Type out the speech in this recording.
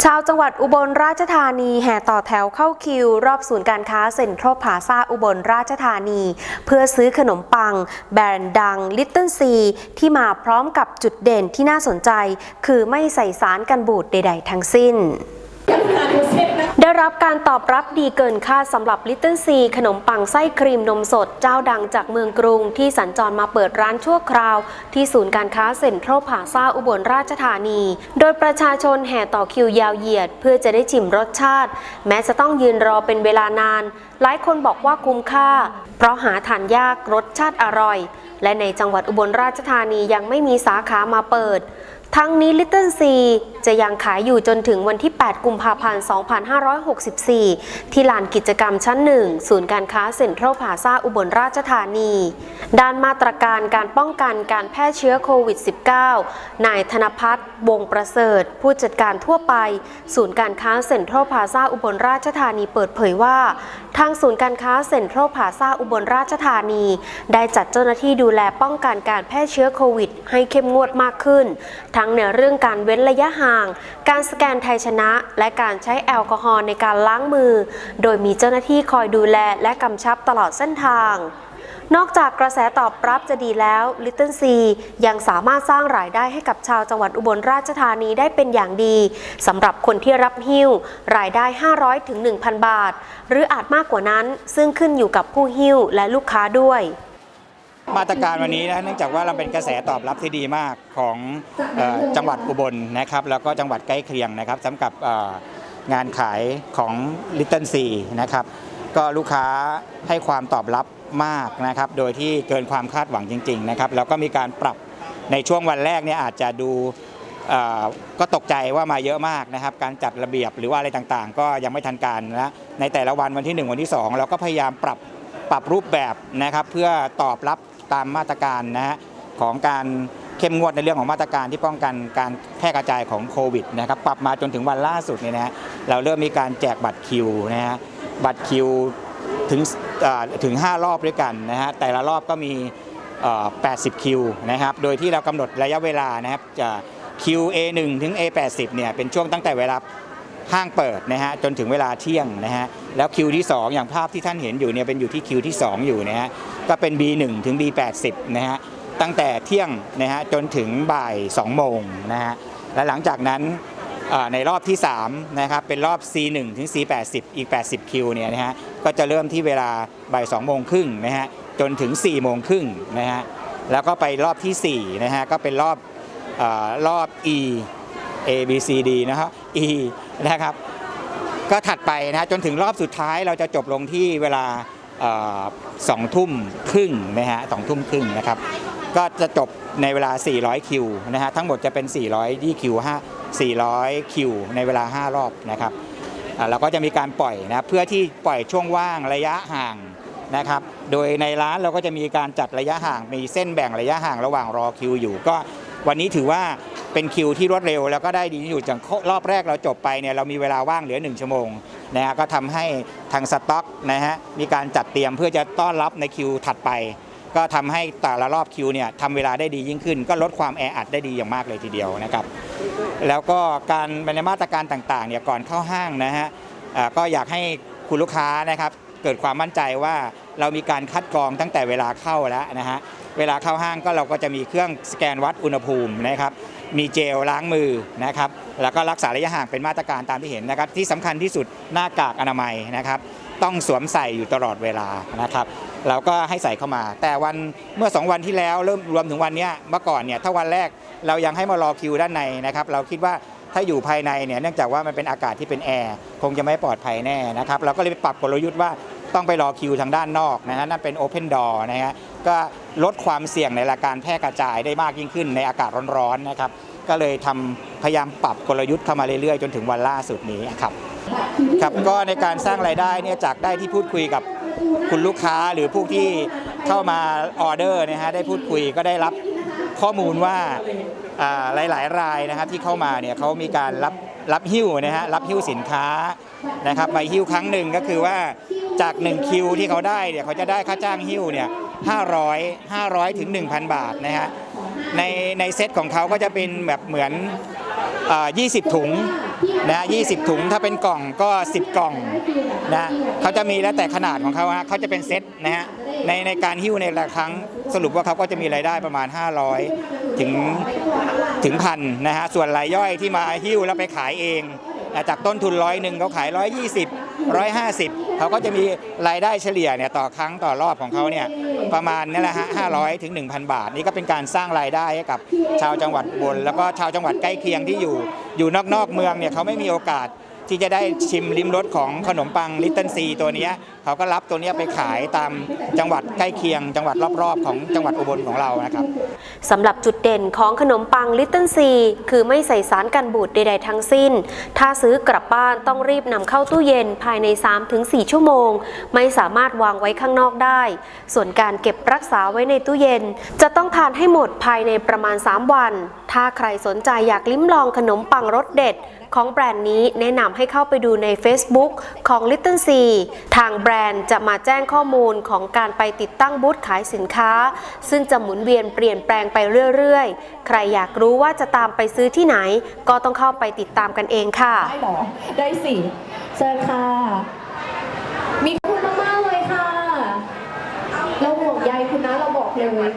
ชาวจังหวัดอุบลราชธานีแห่ต่อแถวเข้าคิว รอบศูนย์การค้าเซ็นทรัลพาซาอุบลราชธานี เพื่อซื้อขนมปัง แบรนด์ดังลิตเติ้ลซีที่มาพร้อมกับจุดเด่นที่น่าสนใจ คือไม่ใส่สารกันบูดใด ๆ ทั้งสิ้น รับการตอบรับดีเกินคาดสำหรับ Little C ขนมปังไส้ครีมนมสดเจ้าดังจากเมืองกรุง ที่สัญจรมาเปิดร้านชั่วคราว ที่ศูนย์การค้าเซ็นทรัลพลาซาอุบลราชธานี โดยประชาชนแห่ต่อคิวยาวเหยียด เพื่อจะได้ชิมรสชาติ แม้จะต้องยืนรอเป็นเวลานาน หลายคนบอกว่าคุ้มค่า เพราะหาทานยากรสชาติอร่อย และในจังหวัดอุบลราชธานียังไม่มีสาขามาเปิด ทั้งนี้ Little C จะยังขายอยู่จนถึงวันที่ 8 กุมภาพันธ์ 2564 ที่ลานกิจกรรมชั้นหนึ่งศูนย์การค้าเซ็นทรัลพาซาอุบลราชธานี ด้านมาตรการการป้องกันการแพร่เชื้อโควิด -19 นายธนพัฒน์วงประเสริฐ ผู้จัดการทั่วไป ศูนย์การค้าเซ็นทรัลพาซาอุบลราชธานีเปิดเผยว่า ทางศูนย์การค้าเซ็นทรัลพาซาอุบลราชธานี ได้จัดเจ้าหน้าที่ดูแลป้องกันการแพร่เชื้อโควิด ให้เข้มงวดมากขึ้นทงในเรื่องการเว้นระยะห่าง การสแกนไทยชนะ และการใช้แอลกอฮอล์ในการล้างมือ โดยมีเจ้าหน้าที่คอยดูแลและกำชับตลอดเส้นทางนอกจากกระแสตอบรับจะดีแล้ว Little C ยังสามารถสร้างรายได้ให้กับชาวจังหวัดอุบลราชธานีได้เป็นอย่างดีสำหรับคนที่รับหิ้ว รายได้ 500ถึง1,000 บาท หรืออาจมากกว่านั้นซึ่งขึ้นอยู่กับผู้หิ้วและลูกค้าด้วย มาตรการวันนี้นะเนื่องจากว่าเราเป็นกระแสตอบรับที่ดีมากของจังหวัดอุบลนะครับแล้วก็จังหวัดใกล้เคียงนะครับสำหรับงานขายของ Little C นะครับก็ลูกค้าให้ความตอบรับมากนะครับโดยที่เกินความคาดหวังจริงๆนะครับแล้วก็มีการปรับในช่วงวันแรกเนี่ยอาจจะดูก็ตกใจว่ามาเยอะมากนะครับ การจัดระเบียบหรือว่าอะไรต่างๆ ก็ยังไม่ทันการนะในแต่ละวันวันที่ 1 วันที่ 2 เราก็พยายามปรับปรับรูปแบบนะครับเพื่อตอบรับ ตามมาตรการนะฮะของการเข้มงวดในเรื่องของมาตรการที่ป้องกันการแพร่กระจายของโควิดนะครับปรับมาจนถึงวันล่าสุดเนี่ยนะฮะเราเริ่มมีการแจกบัตรคิวนะฮะบัตรคิวถึงถึง 5 รอบด้วยกันนะฮะแต่ละรอบก็มี80 คิวนะครับโดยที่เรากำหนดระยะเวลานะครับจะคิว A1 ถึง A80 เนี่ยเป็นช่วงตั้งแต่เวลา ห้างเปิดนะฮะจนถึงเวลาเที่ยงนะฮะแล้วคิวที่ 2 อย่างภาพที่ท่านเห็นอยู่เนี่ยเป็นอยู่ที่คิวที่ 2 อยู่นะฮะก็เป็น B1 ถึง B80 นะฮะตั้งแต่เที่ยงนะฮะจนถึงบ่าย 2 โมงนะฮะและหลังจากนั้นในรอบที่3นะครับเป็นรอบ C1 ถึง C80 อีก 80 คิวเนี่ยนะฮะก็จะเริ่มที่เวลาบ่าย 2 โมงครึ่งนะฮะจนถึง 4 โมงครึ่งนะฮะแล้วก็ไปรอบที่4นะฮะก็เป็นรอบเออรอบ E A B C D นะครับ E นะครับก็ถัดไปนะจนถึงรอบสุดท้ายเราจะจบลงที่เวลาสองทุ่มครึ่งนะฮะสองทุ่มครึ่งนะครับก็จะจบในเวลา 400 คิวนะฮะทั้งหมดจะเป็น 400ที่คิว5 400 คิว ในเวลา 5 รอบนะครับเราก็จะมีการปล่อยนะเพื่อที่ปล่อยช่วงว่างระยะห่างนะครับโดยในร้านเราก็จะมีการจัดระยะห่างมีเส้นแบ่งระยะห่างระหว่างรอคิวอยู่ ก็วันนี้ถือว่า เป็นคิวที่รวดเร็ว แล้วก็ได้ดีที่สุดจากรอบแรกเราจบไปเนี่ยเรามีเวลาว่างเหลือ 1 ชั่วโมงนะฮะก็ทำให้ทางสต็อกนะฮะมีการจัดเตรียมเพื่อจะต้อนรับในคิวถัดไป ก็ทำให้แต่ละรอบคิวเนี่ยทำเวลาได้ดียิ่งขึ้น ก็ลดความแออัดได้ดีอย่างมากเลยทีเดียวนะครับแล้วก็การในมาตรการต่างๆเนี่ยก่อนเข้าห้างนะฮะก็อยากให้คุณลูกค้านะครับเกิดความมั่นใจว่าเรามีการคัดกรองตั้งแต่เวลาเข้าแล้วนะฮะเวลาเข้าห้างก็เราก็จะมีเครื่องสแกนวัดอุณหภูมินะครับ มีเจลล้างมือนะครับแล้วก็รักษาระยะห่างเป็นมาตรการตามที่เห็นนะครับ ที่สำคัญที่สุดหน้ากากอนามัยนะครับ ต้องสวมใส่อยู่ตลอดเวลานะครับเราก็ให้ใส่เข้ามา แต่วันเมื่อ 2 วันที่แล้วเริ่มรวมถึงวันนี้เมื่อก่อนเนี่ยถ้าวันแรกเรายังให้มารอคิวด้านในนะครับ เราคิดว่าถ้าอยู่ภายในเนี่ยเนื่องจากว่ามันเป็นอากาศที่เป็นแอร์คงจะไม่ปลอดภัยแน่นะครับ เราก็เลยไปปรับกลยุทธ์ว่าต้องไปรอคิวทางด้านนอกนะฮะนั่นเป็นโอเพนดอร์นะฮะ ก็ลดความเสี่ยงในการแพร่กระจายได้มากยิ่งขึ้นในอากาศร้อนๆนะครับ ก็เลยทำพยายามปรับกลยุทธ์เข้ามาเรื่อยๆ จนถึงวันล่าสุดนี้ครับครับก็ในการสร้างรายได้เนี่ยจากได้ที่พูดคุยกับคุณลูกค้าหรือผู้ที่เข้ามาออเดอร์นะฮะได้พูดคุยก็ได้รับข้อมูลว่าหลายๆ รายนะครับที่เข้ามาเนี่ยเขามีการรับรับหิ้วนะฮะรับหิ้วสินค้านะครับใบหิ้วครั้งหนึ่งก็คือว่าจาก1คิวที่เขาได้เนี่ยเขาจะได้ค่าจ้างหิ้วเนี่ย 500 500 ถึง 1,000 บาทนะฮะในในเซตของเขาก็จะเป็นแบบเหมือนอ่า20 ถุงนะ20 ถุงถ้าเป็นกล่องก็ 10 กล่องนะเขาจะมีแล้วแต่ขนาดของเขาฮะเขาจะเป็นเซ็ตนะฮะในในการหิ้วในละครั้งสรุปว่าเขาก็จะมีรายได้ประมาณ 500 ถึงถึงพันนะฮะส่วนรายย่อยที่มาหิ้วแล้วไปขายเอง จากต้นทุนร้อยหนึ่งเขาขาย 120 150 เขาก็จะมีรายได้เฉลี่ยเนี่ยต่อครั้งต่อรอบของเขาเนี่ยประมาณนี่แหละฮะ500ถึง1,000บาท นี่ก็เป็นการสร้างรายได้ให้กับชาวจังหวัดบน แล้วก็ชาวจังหวัดใกล้เคียงที่อยู่อยู่นอกๆเมืองเนี่ยเขาไม่มีโอกาส ที่จะได้ชิมลิ้มรสของขนมปังลิตเติ้ลซีตัวนี้เขาก็รับตัวนี้ไปขายตามจังหวัดใกล้เคียง จังหวัดรอบๆ ของจังหวัดอุบลของเรานะครับสำหรับจุดเด่นของขนมปัง Little C คือไม่ใส่สารกันบูดใดๆทั้งสิ้น ถ้าซื้อกลับบ้านต้องรีบนำเข้าตู้เย็นภายใน 3-4 ชั่วโมง ไม่สามารถวางไว้ข้างนอกได้ ส่วนการเก็บรักษาไว้ในตู้เย็น จะต้องทานให้หมดภายในประมาณ 3 วัน ถ้าใครสนใจอยากลิ้มลองขนมปังรสเด็ด ของแบรนด์นี้แนะนำให้เข้าไปดูใน Facebook ของ Little C ทางแบรนด์จะมาแจ้งข้อมูลของการไปติดตั้งบูธขายสินค้า ซึ่งจะหมุนเวียนเปลี่ยนแปลงไปเรื่อยๆ ใครอยากรู้ว่าจะตามไปซื้อที่ไหน ก็ต้องเข้าไปติดตามกันเองค่ะ ได้หรอ ได้สิเชิญค่ะ มีคุณมากๆเลยค่ะ เราห่วงใยคุณนะ เราบอกเลย